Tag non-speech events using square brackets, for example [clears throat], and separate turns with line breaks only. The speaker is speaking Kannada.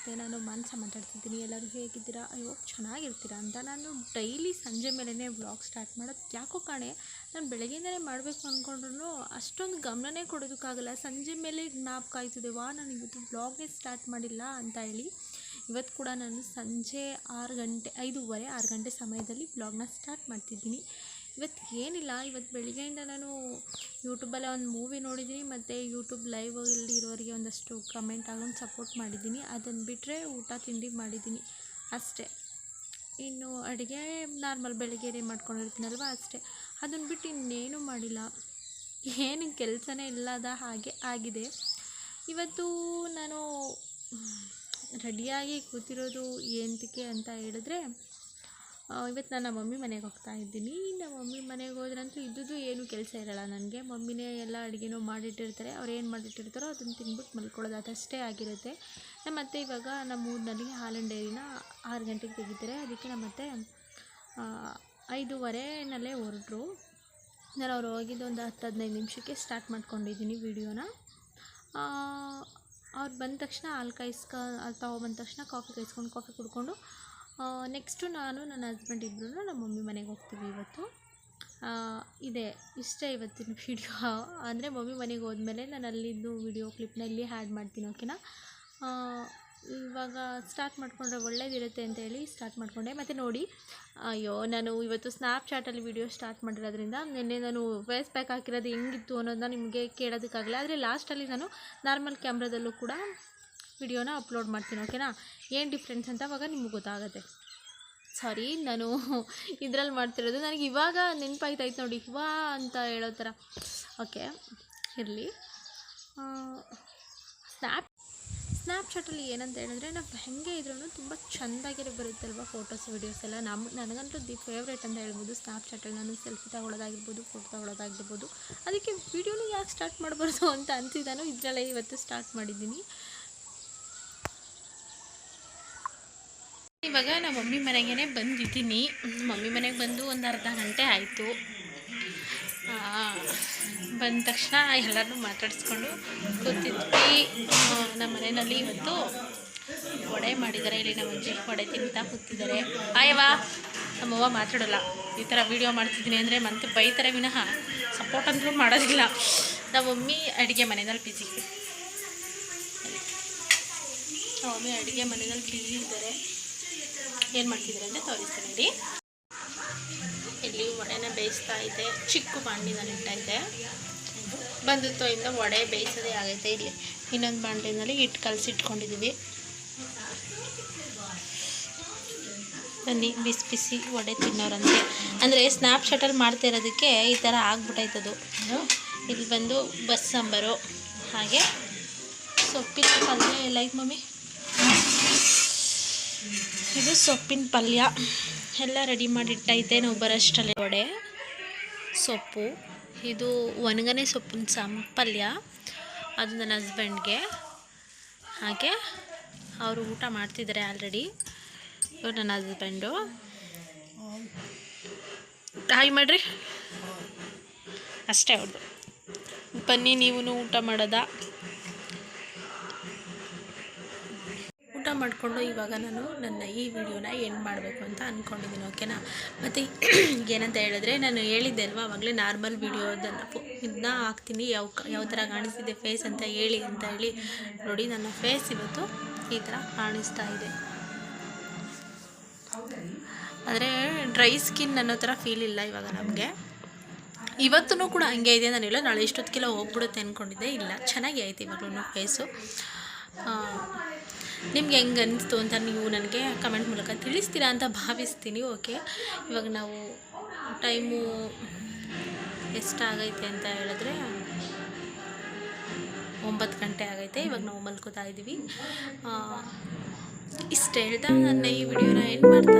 ನಮಸ್ತೆ, ನಾನು ಮಾನಸ ಮಾತಾಡ್ತಿದ್ದೀನಿ. ಎಲ್ಲರೂ ಹೇಗಿದ್ದೀರಾ? ಅಯ್ಯೋ, ಚೆನ್ನಾಗಿರ್ತೀರಾ ಅಂತ ನಾನು ಡೈಲಿ ಸಂಜೆ ಮೇಲೇ ವ್ಲಾಗ್ ಸ್ಟಾರ್ಟ್ ಮಾಡೋದು ಯಾಕೋ ಕಾಣೆ, ನಾನು ಬೆಳಗ್ಗೆಯಿಂದಲೇ ಮಾಡಬೇಕು ಅಂದ್ಕೊಂಡ್ರು ಅಷ್ಟೊಂದು ಗಮನನೇ ಕೊಡೋದಕ್ಕಾಗಲ್ಲ. ಸಂಜೆ ಮೇಲೆ ಜ್ಞಾಪಕ ಆಯ್ತದೆ ವಾ, ನಾನು ಇವತ್ತು ವ್ಲಾಗ್ನೇ ಸ್ಟಾರ್ಟ್ ಮಾಡಿಲ್ಲ ಅಂತ ಹೇಳಿ. ಇವತ್ತು ಕೂಡ ನಾನು ಸಂಜೆ ಆರು ಗಂಟೆ, ಐದೂವರೆ, ಆರು ಗಂಟೆ ಸಮಯದಲ್ಲಿ ವ್ಲಾಗ್ನ ಸ್ಟಾರ್ಟ್ ಮಾಡ್ತಿದ್ದೀನಿ. ಇವತ್ತು ಏನಿಲ್ಲ ಇವತ್ತು ಬೆಳಿಗ್ಗೆಯಿಂದ ನಾನು ಯೂಟ್ಯೂಬಲ್ಲಿ ಒಂದು ಮೂವಿ ನೋಡಿದ್ದೀನಿ ಮತ್ತು ಯೂಟ್ಯೂಬ್ ಲೈವ್ ಇಲ್ಲಿ ಇರೋರಿಗೆ ಒಂದಷ್ಟು ಕಮೆಂಟ್ ಆಗೊಂಡು ಸಪೋರ್ಟ್ ಮಾಡಿದ್ದೀನಿ ಅದನ್ನು ಬಿಟ್ಟರೆ ಊಟ, ತಿಂಡಿ ಮಾಡಿದ್ದೀನಿ ಅಷ್ಟೇ. ಇನ್ನು ಅಡುಗೆ ನಾರ್ಮಲ್ ಬೆಳಿಗ್ಗೆ ಮಾಡ್ಕೊಂಡಿರ್ತೀನಲ್ವ ಅಷ್ಟೇ. ಅದನ್ನು ಬಿಟ್ಟು ಇನ್ನೇನು ಮಾಡಿಲ್ಲ. ಏನು ಕೆಲಸನೇ ಇಲ್ಲದ ಹಾಗೆ ಆಗಿದೆ. ಇವತ್ತು ನಾನು ರೆಡಿಯಾಗಿ ಕೂತಿರೋದು ಏನಕ್ಕೆ ಅಂತ ಹೇಳಿದ್ರೆ ಇವತ್ತು ನಾನು ನಮ್ಮ ಮಮ್ಮಿ ಮನೆಗೆ ಹೋಗ್ತಾ ಇದ್ದೀನಿ. ನಮ್ಮ ಮಮ್ಮಿ ಮನೆಗೆ ಹೋದ್ರಂತೂ ಇದ್ದುದು ಏನೂ ಕೆಲಸ ಇರೋಲ್ಲ ನನಗೆ. ಮಮ್ಮಿನೇ ಎಲ್ಲ ಅಡುಗೆನೂ ಮಾಡಿಟ್ಟಿರ್ತಾರೆ. ಅವ್ರು ಏನು ಮಾಡಿಟ್ಟಿರ್ತಾರೋ ಅದನ್ನು ತಿಂದ್ಬಿಟ್ಟು ಮಲ್ಕೊಳ್ಳೋದು ಅದಷ್ಟೇ ಆಗಿರುತ್ತೆ. ನಮ್ಮ ಅತ್ತೆ ಇವಾಗ ನಮ್ಮ ಊರಿನಲ್ಲಿ ಹಾಲಿನ ಡೈರಿನ ಆರು ಗಂಟೆಗೆ ತೆಗಿತಾರೆ. ಅದಕ್ಕೆ ನಮ್ಮ ಅತ್ತೆ ಐದೂವರೆನಲ್ಲೇ ಹೊರಟರು. ನಾನು ಅವ್ರು ಹೋಗಿದ್ದು ಒಂದು ಹತ್ತು ಹದಿನೈದು ನಿಮಿಷಕ್ಕೆ ಸ್ಟಾರ್ಟ್ ಮಾಡ್ಕೊಂಡಿದ್ದೀನಿ ವೀಡಿಯೋನ. ಅವ್ರು ಬಂದ ತಕ್ಷಣ ಹಾಲು ಕಾಯಿಸ್ಕ ತೊಗೊಬಂದ ತಕ್ಷಣ ಕಾಫಿ ಕಾಯಿಸ್ಕೊಂಡು ಕಾಫಿ ಕುಡ್ಕೊಂಡು ನೆಕ್ಸ್ಟು ನಾನು ನನ್ನ ಹಸ್ಬೆಂಡ್ ಇಬ್ರು ನಮ್ಮ ಮಮ್ಮಿ ಮನೆಗೆ ಹೋಗ್ತೀವಿ ಇವತ್ತು. ಇದೆ, ಇಷ್ಟೇ ಇವತ್ತಿನ ವಿಡಿಯೋ ಅಂದರೆ ಮಮ್ಮಿ ಮನೆಗೆ ಹೋದ್ಮೇಲೆ ನಾನು ಅಲ್ಲಿದ್ದು ವಿಡಿಯೋ ಕ್ಲಿಪ್ನ ಇಲ್ಲಿ ಹ್ಯಾಡ್ ಮಾಡ್ತೀನಿ ಓಕೆನಾ ಇವಾಗ ಸ್ಟಾರ್ಟ್ ಮಾಡಿಕೊಂಡ್ರೆ ಒಳ್ಳೇದಿರುತ್ತೆ ಅಂತ ಹೇಳಿ ಸ್ಟಾರ್ಟ್ ಮಾಡಿಕೊಂಡೆ. ಮತ್ತು ನೋಡಿ, ಅಯ್ಯೋ, ನಾನು ಇವತ್ತು ಸ್ನ್ಯಾಪ್ಚಾಟಲ್ಲಿ ವಿಡಿಯೋ ಸ್ಟಾರ್ಟ್ ಮಾಡಿರೋದ್ರಿಂದ ನಿನ್ನೆ ನಾನು ಫೇಸ್ ಪ್ಯಾಕ್ ಹಾಕಿರೋದು ಹೆಂಗಿತ್ತು ಅನ್ನೋದನ್ನ ನಿಮಗೆ ಕೇಳೋದಕ್ಕಾಗಲ್ಲ. ಆದರೆ ಲಾಸ್ಟಲ್ಲಿ ನಾನು ನಾರ್ಮಲ್ ಕ್ಯಾಮ್ರಾದಲ್ಲೂ ಕೂಡ ವಿಡಿಯೋನ ಅಪ್ಲೋಡ್ ಮಾಡ್ತೀನಿ, ಓಕೆನಾ? ಏನು ಡಿಫ್ರೆನ್ಸ್ ಅಂತ ಅವಾಗ ನಿಮ್ಗೆ ಗೊತ್ತಾಗುತ್ತೆ. ಸಾರಿ, ನಾನು ಇದ್ರಲ್ಲಿ ಮಾಡ್ತಿರೋದು. ನನಗೆ ಇವಾಗ ನೆನಪಾಯ್ತಾಯ್ತು ನೋಡಿ ವಾ ಅಂತ ಹೇಳೋ ಥರ. ಓಕೆ, ಇರಲಿ. ಸ್ನ್ಯಾಪ್ ಸ್ನ್ಯಾಪ್ಚಾಟಲ್ಲಿ ಏನಂತ ಹೇಳಿದ್ರೆ, ನಾವು ಹೆಂಗೆ ಇದ್ರೂ ತುಂಬ ಚೆಂದಾಗಿರೋ ಬರುತ್ತಲ್ವ ಫೋಟೋಸ್ ವೀಡಿಯೋಸ್ ಎಲ್ಲ. ನಮ್ಮ ನನಗಂತೂ ದಿ ಫೇವ್ರೇಟ್ ಅಂತ ಹೇಳ್ಬೋದು. ಸ್ನ್ಯಾಪ್ಚಾಟಲ್ಲಿ ನಾನು ಸೆಲ್ಫಿ ತಗೊಳ್ಳೋದಾಗಿರ್ಬೋದು ಫೋಟೋ ತಗೊಳ್ಳೋದಾಗಿರ್ಬೋದು ಅದಕ್ಕೆ ವೀಡಿಯೋನ ಯಾಕೆ ಸ್ಟಾರ್ಟ್ ಮಾಡಬಾರ್ದು ಅಂತ ಅನಿಸಿದಾನು, ಇದರಲ್ಲೇ ಇವತ್ತು ಸ್ಟಾರ್ಟ್ ಮಾಡಿದ್ದೀನಿ. ಇವಾಗ ನಮ್ಮ ಮಮ್ಮಿ ಮನೆಗೇನೆ ಬಂದಿದ್ದೀನಿ. ಮಮ್ಮಿ ಮನೆಗೆ ಬಂದು ಒಂದು ಅರ್ಧ ಗಂಟೆ ಆಯಿತು. ಬಂದ ತಕ್ಷಣ ಎಲ್ಲರೂ ಮಾತಾಡಿಸ್ಕೊಂಡು ಕೂತಿದ್ವಿ. ನಮ್ಮ ಮನೆಯಲ್ಲಿ ಇವತ್ತು ವಡೆ ಮಾಡಿದ್ದಾರೆ. ಇಲ್ಲಿ ನಮ್ಮ ಅಜ್ಜಿ ವಡೆ ತಿಂತಾ ಕೂತಿದ್ದಾರೆ. ಆಯವಾ ನಮ್ಮವ್ವ ಮಾತಾಡೋಲ್ಲ. ಈ ಥರ ವೀಡಿಯೋ ಮಾಡ್ತಿದ್ದೀನಿ ಅಂದರೆ ಮತ್ತೆ ಬೈತಾರೆ ವಿನಃ. ಸಪೋರ್ಟ್ ಅಂತೂ ಮಾಡೋದಿಲ್ಲ. ನಮ್ಮ ಮಮ್ಮಿ ಅಡುಗೆ ಮನೆಯಲ್ಲಿ ಬಿಸಿ ನಮ್ಮ ಮಮ್ಮಿ ಅಡುಗೆ ಮನೆಯಲ್ಲಿ ಬಿಸಿ ಇದ್ದಾರೆ. ಏನು ಮಾಡ್ತಿದ್ದಾರೆ ಅಂತ ತೋರಿಸ್ತೀನಿ ನೋಡಿ ಇಲ್ಲಿ ವಡೆನ ಬೇಯಿಸ್ತಾ ಇದೆ. ಚಿಕ್ಕ ಬಾಂಡಿನಲ್ಲಿ ಇಟ್ಟೈತೆ ಇಂದ. ವಡೆ ಬೇಯಿಸೋದೇ ಆಗೈತೆ ಇಲ್ಲಿ ಇನ್ನೊಂದು ಬಾಂಡಿನಲ್ಲಿ ಹಿಟ್ಟು ಕಲಸಿಟ್ಕೊಂಡಿದ್ದೀವಿ ಬನ್ನಿ, ಬಿಸಿ ಬಿಸಿ ವಡೆ ತಿನ್ನೋರಂತೆ. ಅಂದರೆ ಸ್ನ್ಯಾಪ್ಚಾಟಲ್ಲಿ ಮಾಡ್ತಾ ಇರೋದಕ್ಕೆ ಈ ಥರ ಆಗ್ಬಿಟ್ಟೈತದು ಇಲ್ಲಿ ಬಂದು ಬಸ್ ಸಾಂಬಾರು ಹಾಗೆ ಸೊಪ್ಪಿನ ಪಲ್ಯ ಲೈಕ್ ಮಮ್ಮಿ? ಇದು ಸೊಪ್ಪಿನ ಪಲ್ಯ. ಎಲ್ಲ ರೆಡಿ ಮಾಡಿಟ್ಟೈತೆ, ನಾವು ಬರೋಷ್ಟಲ್ಲಿ. ವಡೆ, ಸೊಪ್ಪು. ಇದು ಒಣಗನೆ ಸೊಪ್ಪಿನ ಸಾಮ್, ಪಲ್ಯ. ಅದು ನನ್ನ ಹಸ್ಬೆಂಡ್ಗೆ ಹಾಗೆ ಅವರು ಊಟ ಮಾಡ್ತಿದ್ದಾರೆ ಆಲ್ರೆಡಿ ನನ್ನ ಹಸ್ಬೆಂಡು ಹಾಯ್ ಮಾಡಿರಿ. ಅಷ್ಟೇ ಅವ್ರದ್ದು ಬನ್ನಿ ನೀವು ಊಟ ಮಾಡೋದಾ? ಮಾಡಿಕೊಂಡು ಇವಾಗ ನಾನು ನನ್ನ ಈ ವಿಡಿಯೋನ ಎಂಡ್ ಮಾಡಬೇಕು ಅಂತ ಅಂದ್ಕೊಂಡಿದ್ದೀನಿ ಓಕೆನಾ ಮತ್ತು [clears throat] ಏನಂತ ಹೇಳಿದ್ರೆ ನಾನು ಹೇಳಿದ್ದೆ ಅಲ್ವಾ ಆವಾಗಲೇ ನಾರ್ಮಲ್ ವಿಡಿಯೋದನ್ನು ಇದನ್ನ ಹಾಕ್ತೀನಿ, ಯಾವ ಯಾವ ಥರ ಕಾಣಿಸ್ತಿದೆ ಫೇಸ್ ಅಂತ ಹೇಳಿ ಅಂತ ಹೇಳಿ ನೋಡಿ ನನ್ನ ಫೇಸ್ ಇವತ್ತು ಈ ಥರ ಕಾಣಿಸ್ತಾ ಇದೆ. ಆದರೆ ಡ್ರೈ ಸ್ಕಿನ್ ಅನ್ನೋ ಥರ ಫೀಲ್ ಇಲ್ಲ ಇವಾಗ ನಮಗೆ. ಇವತ್ತೂ ಕೂಡ ಹಂಗೆ ಇದೆ ನಾನಿಲ್ಲ ನಾಳೆ ಇಷ್ಟೊತ್ತಿಗೆಲ್ಲ ಹೋಗ್ಬಿಡುತ್ತೆ ಅಂದ್ಕೊಂಡಿದ್ದೆ ಇಲ್ಲ, ಚೆನ್ನಾಗಿ ಆಯ್ತು ಇವಾಗಲೂ ಫೇಸು ನಿಮ್ಗೆ ಹೆಂಗೆ ಅನ್ನಿಸ್ತು ಅಂತ ನೀವು ನನಗೆ ಕಮೆಂಟ್ ಮೂಲಕ ತಿಳಿಸ್ತೀರಾ ಅಂತ ಭಾವಿಸ್ತೀನಿ ಓಕೆ ಇವಾಗ ನಾವು ಟೈಮು ಎಷ್ಟಾಗೈತೆ ಅಂತ ಹೇಳಿದ್ರೆ ಒಂಬತ್ತು ಗಂಟೆ ಆಗೈತೆ, ಇವಾಗ ನಾವು ಮಲ್ಕೋತಾ ಇದ್ದೀವಿ. ಇಷ್ಟು ಹೇಳ್ತಾ ನನ್ನ ಈ ವಿಡಿಯೋನ ಏನು ಮಾಡ್ತಾ